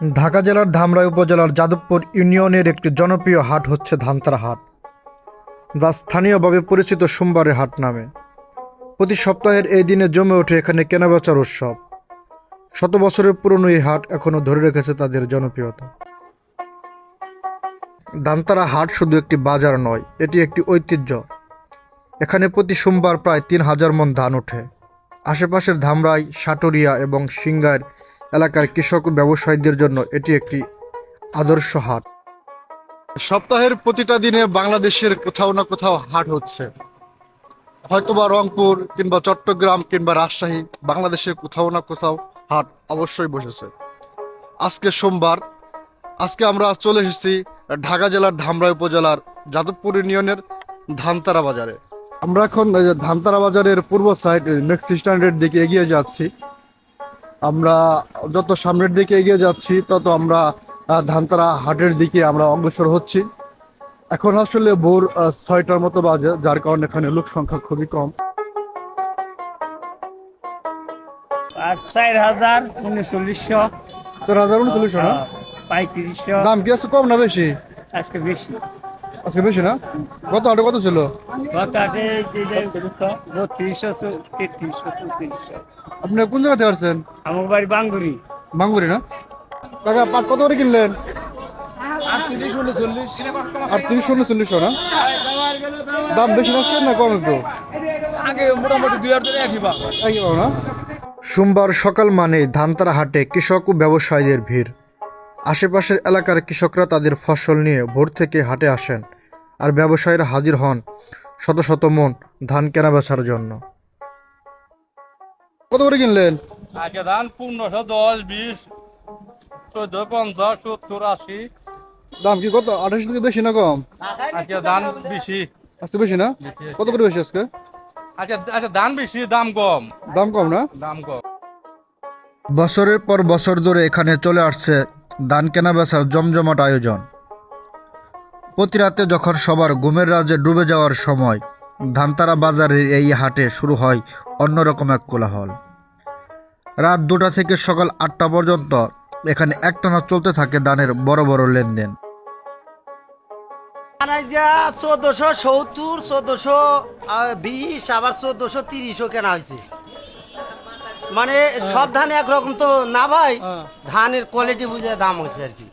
ঢাকা জেলার ধামরাই উপজেলার যাদবপুর ইউনিয়নের একটি জনপ্রিয় হাট হচ্ছে ধামতারা হাট, যা স্থানীয়ভাবে পরিচিত সোমবারের হাট নামে। প্রতি সপ্তাহের এই দিনে জমে ওঠে এখানে কেনাবেচার উৎসব। শত বছরের পুরনো এই হাট এখনও ধরে রেখেছে তাদের জনপ্রিয়তা। দান্তারা হাট শুধু একটি বাজার নয়, এটি একটি ঐতিহ্য। এখানে প্রতি সোমবার প্রায় তিন হাজার মন ধান ওঠে। আশেপাশের ধামরাই, সাটুরিয়া এবং সিঙ্গার এলাকার কৃষক ব্যবসায়ীদের জন্য এটি একটি আদর্শ হাট। সপ্তাহের প্রতিটা দিনে বাংলাদেশের কোথাও না কোথাও হাট হচ্ছে। হয়তোবা রংপুর কিংবা চট্টগ্রাম কিংবা রাজশাহী বাংলাদেশের কোথাও না কোথাও হাট অবশ্যই বসেছে। আজকে সোমবার, আজকে আমরা চলে এসেছি ঢাকা জেলার ধামরা উপজেলার যাদবপুর ইউনিয়নের ধানতারা বাজারে। আমরা এখন ধানতারা বাজারের পূর্ব সাইড নেক্সট স্ট্যান্ডের দিকে এগিয়ে যাচ্ছি। আমরা যত সামনের দিকে এগিয়ে যাচ্ছি তত আমরা ধানতারা হাটের দিকে আমরা অগ্রসর হচ্ছি। এখন আসলে ভোর ছয়টার মতো বাজে যার কারণে এখানে লোক সংখ্যা খুবই কম। আর চার হাজার উনচল্লিশশো। হাজার না? পঁয়ত্রিশশো। দাম কি আছে কম না বেশি? আজকে বেশি। আজকে বেশি না? কত হাটে কত ছিল? গত আপনি কোন জায়গাতে আসছেন আমার বাড়ি বাঙ্গুরি। বাঙ্গুরি না? কাকা পাট কত করে কিনলেন? আর তিরিশ উনচল্লিশ না? দাম বেশি আসছে না কম একটু? আগে মোটামুটি দুই হাজার একই পাবো একই পাবো না? সোমবার সকাল মানে ধানতারা হাটে কৃষক ও ব্যবসায়ীদের ভিড়। আশেপাশের এলাকার কৃষকরা তাদের ফসল নিয়ে ভোর থেকে হাটে আসেন। আর ব্যবসায়ীরা হাজির হন শত শত মন ধান কেনা বেচার জন্য। কত করে কিনলেন? আগে ধান পনেরোশো দশ বিশ চোদ্দ পঞ্চাশ সত্তর আশি। দাম কি কত? আঠাশ থেকে বেশি না কম? আজকে ধান বেশি। আজকে বেশি না? কত করে বেশি আজকে? আচ্ছা ধান বেশি দাম কম। দাম কম না? দাম কম। বছরের পর বছর ধরে এখানে চলে আসছে ধান কেনা বেচার জমজমাট আয়োজন। প্রতি রাতে যখন সবার ঘুমের রাজে ডুবে যাওয়ার সময় ধানতারা বাজারের এই হাটে শুরু হয় অন্যরকম এক কোলাহল। রাত দুটা থেকে সকাল আটটা পর্যন্ত এখানে একটানা চলতে থাকে ধানের বড় বড় লেনদেন। চোদ্দশো সত্তর চোদ্দশো বিশ আবার চোদ্দশো তিরিশও কেনা হয়েছে। মানে সব ধান একরকম তো না ভাই ধানের কোয়ালিটি বুঝে দাম হয়েছে আর কি।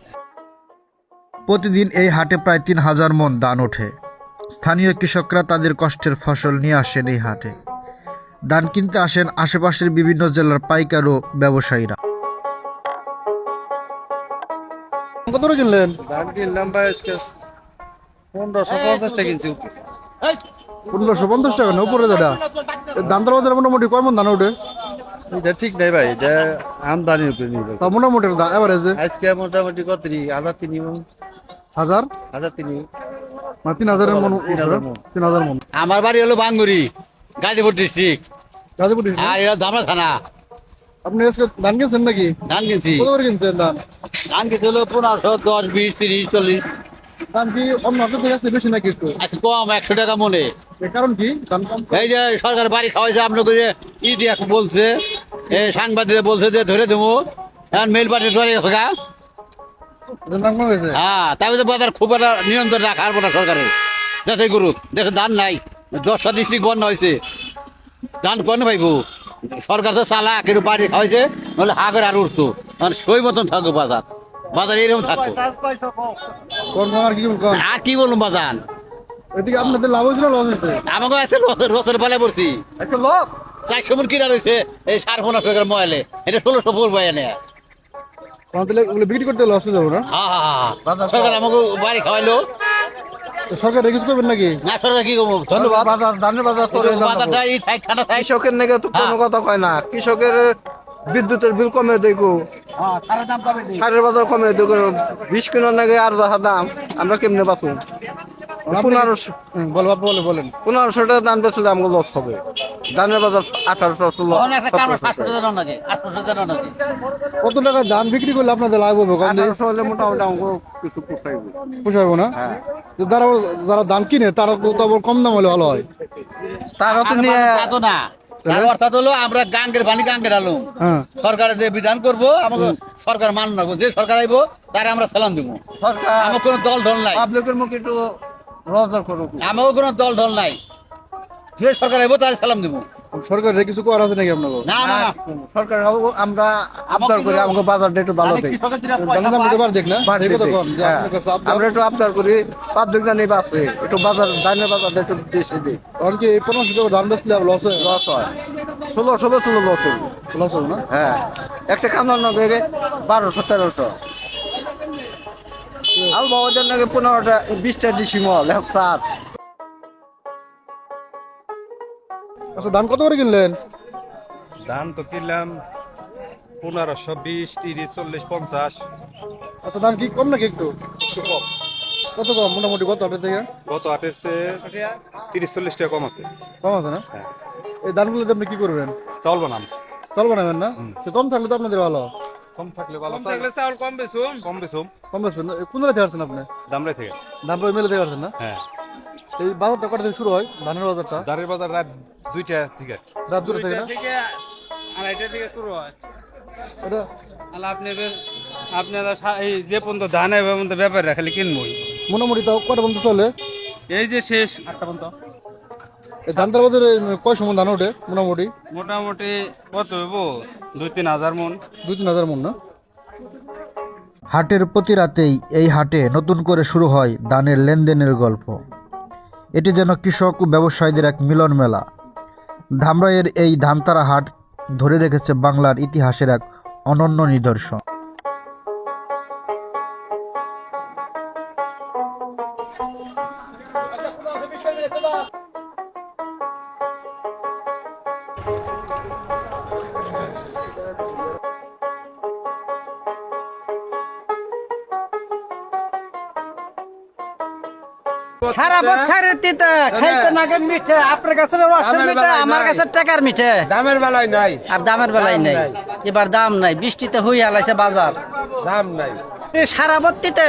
প্রতিদিন এই হাটে প্রায় তিন হাজার মন ধান ওঠে। স্থানীয় কৃষকরা তাদের কষ্টের ফসল নিয়ে আসেন এই হাটে। ধান কিনতে আসেন আশেপাশের বিভিন্ন জেলার পাইকার ও ব্যবসায়ীরা। কত করে কিনলেন? ধান কিনলাম ভাই আজকে পনেরোশো পঞ্চাশটা কিনছি। পনেরোশো পঞ্চাশ টাকা না উপরে যেটা ধানতার বাজারে মোটামুটি কয় মন ধান ওঠে? এটা ঠিক নাই ভাই এটা আমদানির উপরে নির্ভর মোটামুটি এভারেজে? আজকে মোটামুটি কত হাজার তিনি মন। হাজার? হাজার তিনি। মানে তিন হাজারের মন। তিন হাজার মন। আমার বাড়ি হলো বাঙ্গুরি গাজীপুর ডিস্ট্রিক্ট গাজীপুর district? আর এটা ধামরা থানা। আপনি আজকে ধান কিনছেন নাকি? ধান কিনছি। কত করে কিনছেন ধান? ধান কিনতে হলো পনেরোশো দশ বিশ তিরিশ চল্লিশ। দাম কি অন্য থেকে আছে বেশি নাকি একটু? আজকে কম একশো টাকা মনে। কারণ কি? দাম কম। এই যে সরকার বাড়ি খাওয়াইছে আপনাকে যে ই দিয়ে বলছে এ সাংবাদিক বলছে যে ধরে দেবো এখন মেল পার্টি ধরে গেছে হ্যাঁ তাই বাজার খুব একটা নিয়ন্ত্রণ রাখা পারব না সরকারের। যাতে গুরু দেশে ধান নাই দশটা ডিস্ট্রিক্ট বন্ধ হয়েছে। ধান কোন সরকার তো চালা কিন্তু বাড়ি খাওয়াইছে নাহলে হাগের আর উঠতো। মানে সই মতন থাকব বাজার। বাজার এরকম থাকব আর কি বলুন বাজান এদিকে আপনাদের লাভ হয়েছে লস হয়েছে? আমাকে আছে রসের পালে পড়ছি একটা চারশো মন কিনা রয়েছে এই সার টাকার ময়ালে। এটা ষোলোশো পড়ব এনে। তাহলে ওগুলো বিক্রি করতে লস হয়ে যাব না? হ্যাঁ হ্যাঁ সরকার আমাকে বাড়ি খাওয়াইলো। সরকার রেগিস করবেন নাকি? না সরকার কি করব? ধন্যবাদ। বাজার ধানের বাজার চলে বাজারটা এই থাক ঠান্ডা থাক কৃষকের নাকি তো কোনো কথা কয় না। কৃষকের বিদ্যুতের বিল কমে দেখো। সারের বাজার কমে দেখো। বিশ কিলোর নাকি আর দাম আমরা কেমনে বাঁচুন পনেরোশো বলে বলেন। পনেরোশো টাকা দান বেচলে আমাকে লস হবে। ধানের বাজার আঠারোশো ষোলো কত টাকা ধান বিক্রি করলে আপনাদের লাভ হবে? কম দিয়ে আঠারোশো হলে মোটামুটি আমাকে কিছু পোষাইবে। পোষাবো না? যারা যারা ধান কিনে তারা তো আবার কম দাম হলে ভালো হয়। তারা তো নিয়ে না। তার অর্থাৎ হলো আমরা গাঙ্গের পানি গাঙ্গের আলু হ্যাঁ। সরকারের যে বিধান করব আমাকে সরকার মান না যে সরকার আইবো তারে আমরা সালাম দিব। সরকার আমার কোনো দল ঢল নাই। পাবলিকের মুখে একটু কোনো দল ঢল নাই। যে সরকার আইবো তারে সালাম দিব। সরকারের কিছু করার আছে নাকি আপনাকে না না না। সরকার আমরা আবদার করি আমাকে বাজারটা একটু ভালো দেয়। দেখ না? হ্যাঁ। আপনার আপনার- আমরা একটু আবদার করি পাবলিক জানি বাসে একটু বাজার ধানের বাজারটা একটু বেশি দিই তখন কি এই পনেরোশো টাকা ধান বেচলে লস হয়? লস হয়। ষোলো ষোলো ষোলো লস হয়। না? হ্যাঁ। একটা খানার নগে বারোশো তেরোশো। আল বাবাদের নাকি পনেরোটা বিশটা ডিসিমল এক সার আচ্ছা ধান কত করে কিনলেন? ধান তো কিনলাম পনেরোশো বিশ তিরিশ চল্লিশ পঞ্চাশ। আচ্ছা দাম কি কম নাকি একটু? একটু কম। কত কম? মোটামুটি কত হাটের থেকে? গত আটের চেয়ে তিরিশ চল্লিশ টাকা কম আছে। কম আছে না? হ্যাঁ। এই ধানগুলোতে আপনি কি করবেন? চাউল বানাম। চাল বানাবেন না? সে কম থাকলে তো আপনাদের ভালো। কম থাকলে ভালো থাকলে চাউল কম বেশুম কম বেশুম কম। এ কোন জায়গা থেকে আসছেন আপনি? দামরে থেকে। ধান রই মেলে থেকে আসছেন না? হ্যাঁ। এই বাজারটা কটা থেকে শুরু হয়? ধানের বাজারটা? দাঁড়ের বাজার রাত দুইটা থেকে। রাত দুটো থেকে না? আড়াইটা থেকে শুরু হয়। এটা? আর আপনি এবার- আপনারা এই যে পর্যন্ত ধান হবে পর্যন্ত ব্যাপারে খালি কিনবই। মোটামুটি তাও কটা পর্যন্ত চলে? এই যে শেষ। আটটা পর্যন্ত। এই ধানটার বাজারে কয় সময় ধান ওঠে মোটামুটি? মোটামুটি কত হইব? হাটের প্রতি রাতেই এই হাটে নতুন করে শুরু হয় দানের লেনদেনের গল্প। এটি যেন কৃষক ও ব্যবসায়ীদের এক মিলন মেলা। ধামরাইয়ের এই ধানতারা হাট ধরে রেখেছে বাংলার ইতিহাসের এক অনন্য নিদর্শন। সারা বছর তিতা খাইতে নাগে মিঠে। আপনার কাছে রসের মিঠে আমার কাছে টাকার মিঠে। দামের বেলায় নাই। আর দামের বেলায় নাই। এবার দাম নাই। বৃষ্টিতে হই বাজার। দাম নাই। সারা বত্তিতে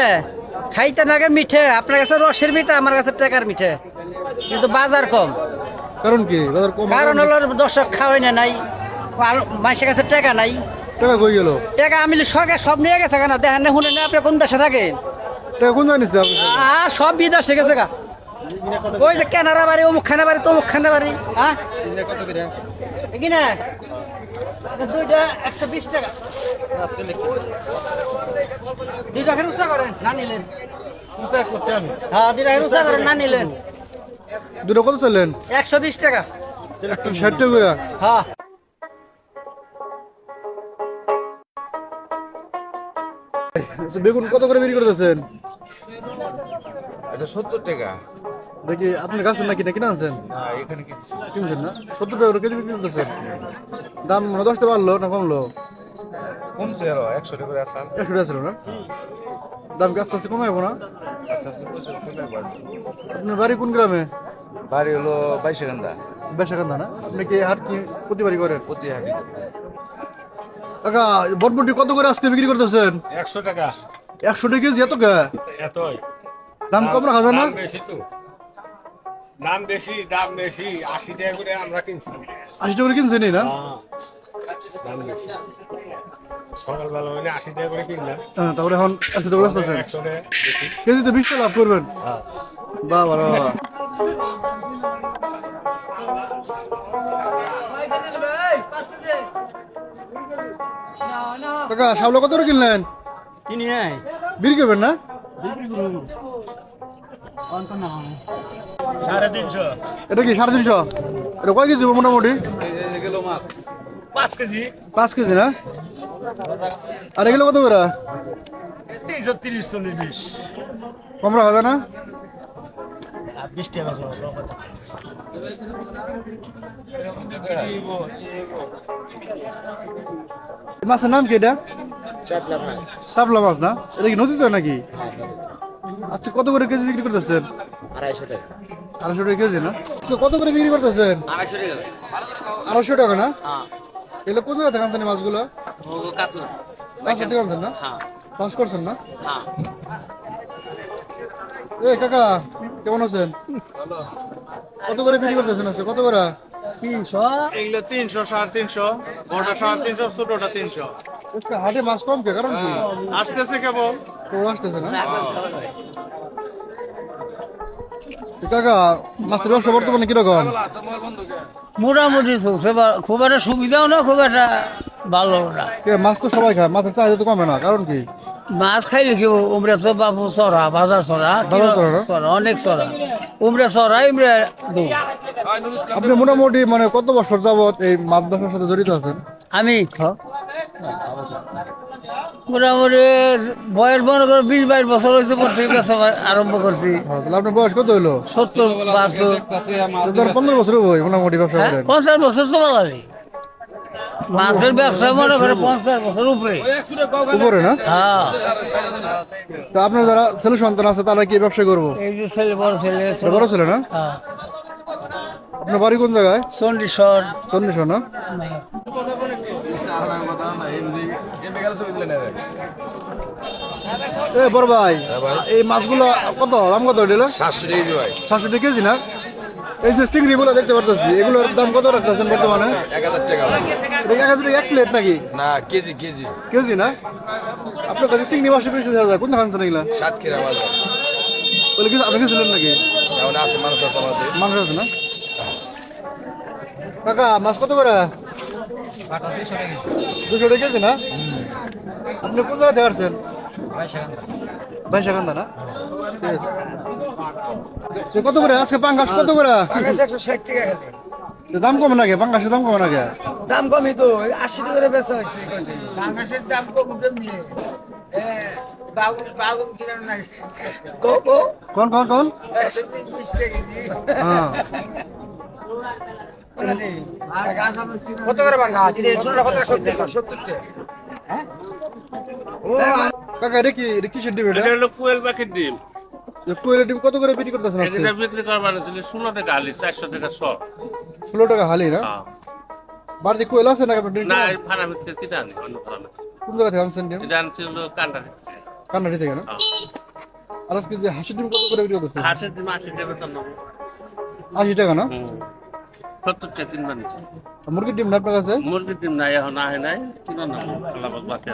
খাইতে নাগে মিঠে। আপনার কাছে রসের মিঠে আমার কাছে টাকার মিঠে। কিন্তু বাজার কম। কারণ কি? বাজার কম কারণ হলো দর্শক খাওয়াই না নাই। মানুষের কাছে টাকা নাই। টাকা কই গেল? টাকা আমি সরকার সব নিয়ে গেছে কেন? দেখেন না শুনে না আপনি কোন দেশে থাকেন? কোন জানিস আর সব বিদেশে গেছে গা। ওই যে কেনারা বাড়ি অমুক খানা বাড়ি তমুক খানা বাড়ি হ্যাঁ? কি না দুইটা একশো বিশ টাকা। দুইটা ফের উৎসাহ করেন না নিলেন? হ্যাঁ দুইটা ফের উৎসাহ করেন না নিলেন। দুটো কত চললেন একশো বিশ টাকা। একটু ষাট টাকা হ্যাঁ। আচ্ছা, বেগুন কত করে বিক্রি করতেছেন? এটা সত্তর টাকা। দেখি আপনার গাছ নাকি নাকি না আনছেন? হ্যাঁ এখানে কিনছি। কিনছেন না? সত্তর টাকা করে কেজি বিক্রি করতেছেন দাম মানে দশটা বাড়লো না কমলো? কমছে আরও একশো টাকা করে আসার একশো টাকা ছিল না? দাম কি আস্তে আস্তে কমে যাব না? আস্তে আপনার বাড়ি কোন গ্রামে? বাড়ি হলো বাইশে গান্দা বেশাকান্দা না? আপনি কি হাট কি প্রতিবারই করেন? প্রতি হাটি কাকা বটবটি কত করে আজকে বিক্রি করতেছেন? একশো টাকা। একশো টাকা কেজি এত কে? এতই। দাম কম রাখা যায় না? বেশি তো। দাম বেশি দাম বেশি আশি টাকা করে আমরা কিনছি। আশি টাকা করে কিনছেন না? দাম বেশি। সকালবেলা হইলে আশি টাকা করে কিনলাম। হ্যাঁ, তারপরে এখন একশো টাকা করে একশো টাকা বেশি। কেজিতে বিশ টাকা লাভ করবেন? হ্যাঁ। কাকা কত করে কিনলেন? কিনি বিক্রি করবেন না। এটা কি সাড়ে তিনশো? এটা কয় কেজি মোটামুটি? পাঁচ কেজি। পাঁচ কেজি না? আর এগুলো কত করে? তিনশো তিরিশ চল্লিশ। বিশ কম রাখা যায় না বিশ টাকা এই মাছের নাম কি এটা? চাপলা মাছ। না? এটা কি নদীতে নাকি? আচ্ছা কত করে কেজি বিক্রি করতেছেন? আড়াইশো টাকা। আড়াইশো টাকা কেজি না? আচ্ছা, কত করে বিক্রি করতেছেন? আড়াইশো টাকা। আড়াইশো টাকা না? হ্যাঁ। এগুলো কোন জায়গা থেকে আনছেন এই মাছগুলো? থেকে আনছেন না? হ্যাঁ। চাষ করছেন না? হ্যাঁ। এ কাকা কেমন আছেন? কত করে বিক্রি করতেছেন আজকে? কত করে? তিনশো। এগুলো তিনশো সাড়ে তিনশো বড়টা সাড়ে তিনশো ছোটটা তিনশো। হাটে মাছ কম কে? কারণ কি? আসতেছে কেবল। তো আসতেছে না? কাকা মাছের ব্যবসা বর্তমানে কীরকম? মোটামুটি চলছে খুব একটা সুবিধাও না খুব একটা ভালো না। মাছ তো সবাই খায় মাছের চাহিদা তো কমে না কারণ কি? মাছ খাইলে কি উমরা তো বাবু চড়া বাজার চড়া চড়া অনেক চড়া। উমরা চড়া ইমরা আপনি মোটামুটি মানে কত বছর যাবত এই মাছ ব্যবসার সাথে জড়িত আছেন? আমি হ্যাঁ। মোটামুটি বয়স মনে করো বিশ বাইশ বছর হয়েছে পড়ছি বেচা আরম্ভ করছি। হ্যাঁ, আপনার বয়স কত হইল? সত্তর বাহাত্তর। পনেরো বছর হব মোটামুটি ব্যবসা হ্যাঁ, পঞ্চাশ বছর তো বলালি মাছের ব্যবসা মনে করে পঞ্চাশ বছর উপরে। উপরে না? হ্যাঁ। তো আপনার যারা ছেলে সন্তান আছে তারা কি ব্যবসা করব? এই যে ছেলে বড় ছেলে বড় ছেলে না? হ্যাঁ। আপনার বাড়ি কোন জায়গায়? চণ্ডীশ্বর। চন্ডিশ না? এ বড় ভাই এই মাছগুলো কত? দাম কত দিলে সাতশো টাকা ভাই। সাতশো কেজি না? এই যে চিংড়ি দেখতে পারতেছি এগুলোর দাম কত রাখতেছেন বর্তমানে? এক হাজার টাকা এক হাজার এক প্লেট নাকি? না কেজি কেজি। কেজি না? আপনার কাছে চিংড়ি বেশি যায় কোন খাচ্ছেন এগুলা? সাতক্ষীরা বাজার বলে কিছু আপনি নাকি? আছে মানুষ আছে আমাদের মানুষ আছে না? কাকা মাছ কত করে? দুশো টাকা কেজি। না? আপনি কোন জায়গা থেকে আসছেন বাইশাকান্দা না? কত করে? আজকে পাঙ্গাস কত করে? একশো ষাট টাকা দাম কমে নাকি? পাঙ্গাসের দাম কমে নাকি? দাম কমই তো আশি টাকা করে বেচা হয়েছে বাংলাদেশের দাম কম কেমনি? কোন কোন কোন? হ্যাঁ। কত করে বাংলা সত্তর টাকা কাকা এটা কি? এটা কিসের ডিম এটা? হলো কোয়েল পাখির ডিম। কোয়েলের ডিম কত করে বিক্রি করতেছেন আজকে? এটা বিক্রি করবার ছিল ষোলো টাকা আলি চারশো টাকা শ। ষোলো টাকা হালি না? বাড়িতে কোয়েল আছে না আপনার ডিম? না এই ফার্ম থেকে আনি অন্য ফার্ম কোন জায়গা থেকে আনছেন ডিম? এটা আনছিল কান্ডা কান্নাটি থেকে না? আর আজকে যে হাঁসের ডিম কত করে বিক্রি করতেছেন? হাঁসের ডিম আশি টাকা তো নেব আশি টাকা না? সত্তর টাকা তিন মুরগির ডিম না আপনার কাছে? মুরগির ডিম নাই এখন আহে নাই। কিনো না আল্লাহ বাকি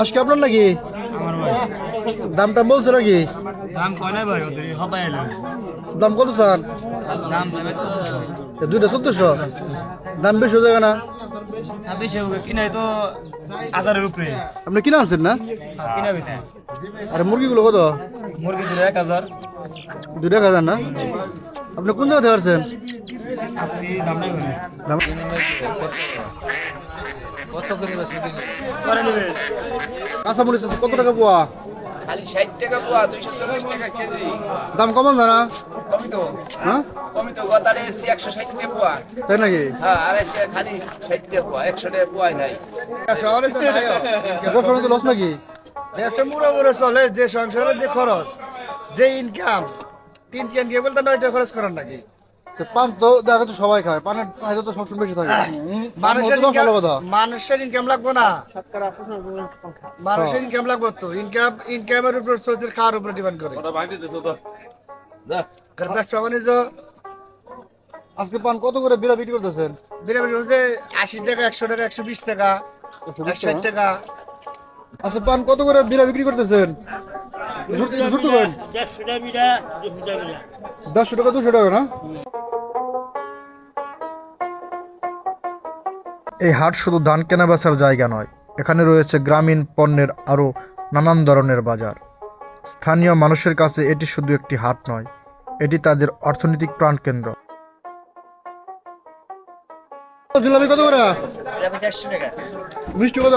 আজকে আপনার নাকি? দামটা বলছে নাকি? দাম কত চান? দুইটা চোদ্দশো? দাম বেশি হয়ে যাবে না? আপনি কিনা আনছেন না? কিনা আর মুরগিগুলো কত? মুরগি দিলে এক হাজার। দুইটা হাজার না? আপনি কোন জায়গা করে কাঁচামরিচ আছে কত টাকা পোয়া? খালি ষাট টাকা পোয়া দুইশো চল্লিশ টাকা কেজি। দাম কমান জানা। কমি তো। হ্যাঁ? কমি তো গতারে এসছি একশো ষাট টাকা পোয়া। তাই নাকি? হ্যাঁ আর এসে খালি ষাট টাকা পোয়া একশো টাকা পোয়াই নাই। তো লস নাকি? ব্যবসা মুড়ো মুড়ো চলে যে সংসারের যে খরচ যে ইনকাম তিন কেন কে বলতে নয়টা খরচ করার নাকি? পান তো দেখা যাচ্ছে সবাই খায় পানের চাহিদা তো সবসময় বেশি থাকে। মানুষের কথা। মানুষের ইনকাম লাগবে না। মানুষের ইনকাম লাগবে তো। ইনকাম ইনকামের উপর চলছে খাওয়ার উপর ডিপেন্ড করে? ব্যবসা বাণিজ্য। আজকে পান কত করে বিড়া বিক্রি করতেছেন? বিরাট হচ্ছে আশি টাকা একশো টাকা একশো বিশ টাকা একশো ষাট টাকা। আচ্ছা পান কত করে বিড়া বিক্রি করতেছেন? করেন। দেড়শো টাকা দুশো টাকা না? এই হাট শুধু ধান কেনা বেচার জায়গা নয় এখানে রয়েছে গ্রামীণ পণ্যের আরও নানান ধরনের বাজার। স্থানীয় মানুষের কাছে এটি শুধু একটি হাট নয় এটি তাদের অর্থনৈতিক প্রাণকেন্দ্র। জিলাপি কত করে? মিষ্টি কত?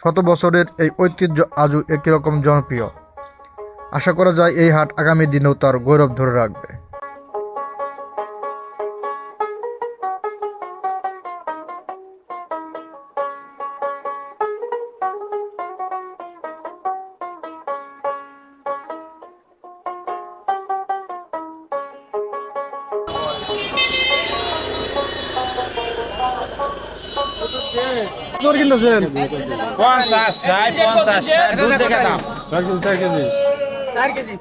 শত বছরের এই ঐতিহ্য আজও একই রকম জনপ্রিয়। আশা করা যায় এই হাট আগামী দিনেও তার গৌরব ধরে রাখবে। করে কিনতেছেন পঞ্চাশ ষাট পঞ্চাশ ষাট দুধ দেখে দাম চার কেজি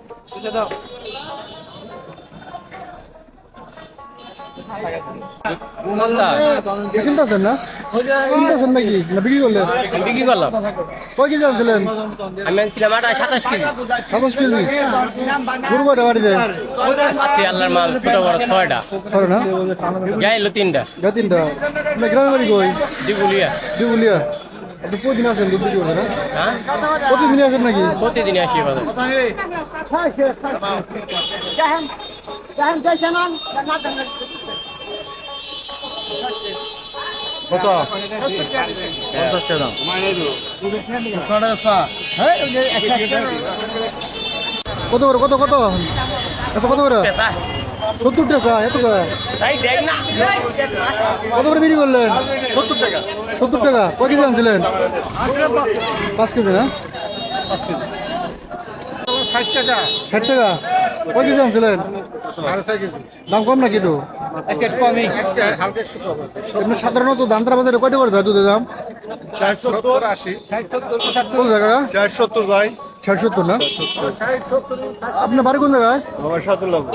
কিনতেছেন না? কিনতেছেন নাকি না বিক্রি করলেন বিক্রি করলাম কয় কেজি আনছিলেন আমি আনছিলাম আটা সাতাশ কেজি মাল ছোট ছয়টা না গাইলো তিনটা যা তিনটা আপনার গ্রামের বাড়ি কই দিগুলিয়া দিগুলিয়া আপনি প্রতিদিন আসেন দুধ বিক্রি আসেন নাকি প্রতিদিন আসি বাজার কত? কত করে, কত কত? আচ্ছা কত করে? সত্তর টাকা, এত কত করে বিক্রি করলেন? সত্তর টাকা সত্তর টাকা। কয় কেজি আনছিলেন? পাঁচ কেজি, না? ষাট টাকা। ষাট টাকা? কয় কেজি আনছিলেন সাড়ে ছয় কেজি। দাম কম নাকি একটু? আজকে হালকা একটু কম। এমনি সাধারণত ধানটার বাজারে কয়টা করে যায় দুধের দাম? ষাট সত্তর আশি। কোন জায়গা ষাট সত্তর যায় ষাট সত্তর না? আপনার বাড়ি কোন জায়গায়? আমার লাগবে